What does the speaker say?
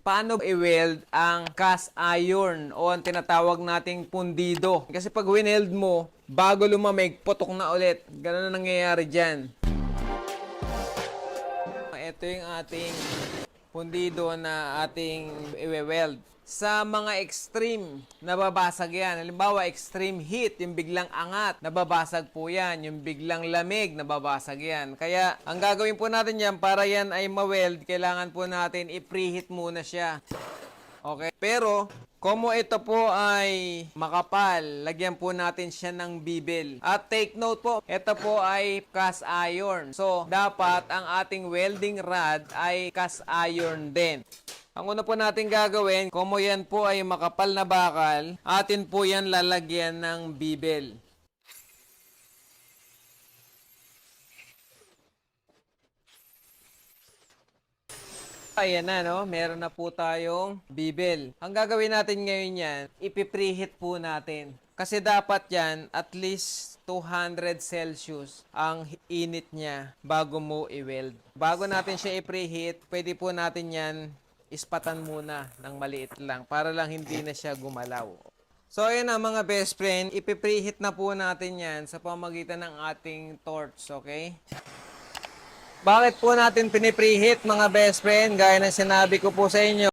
Paano i-weld ang cast iron o ang tinatawag nating pundido? Kasi pag wineld mo, bago lumamig, putok na ulit. Ganun na nangyayari dyan. Ito yung ating pundido na ating i-weld. Sa mga extreme, nababasag yan. Halimbawa, extreme heat, yung biglang angat, nababasag po yan. Yung biglang lamig, nababasag yan. Kaya, ang gagawin po natin yan, para yan ay ma-weld, kailangan po natin i-preheat muna siya. Okay? Pero, Como ito po ay makapal, lagyan po natin siya ng bibil. At take note po, ito po ay cast iron. So, dapat ang ating welding rod ay cast iron din. Ang una po natin gagawin, como yan po ay makapal na bakal, atin po yan lalagyan ng bibil. Ayan na, no? Meron na po tayong bibel. Ang gagawin natin ngayon yan, ipipreheat po natin. Kasi dapat yan, at least 200 Celsius ang init niya bago mo i-weld. Bago natin siya i-preheat, pwede po natin yan ispatan muna ng maliit lang para lang hindi na siya gumalaw. So ayun na mga best friend, ipipreheat na po natin yan sa pamagitan ng ating torch, okay? Bakit po natin pinipreheat mga best friend? Gaya ng sinabi ko po sa inyo,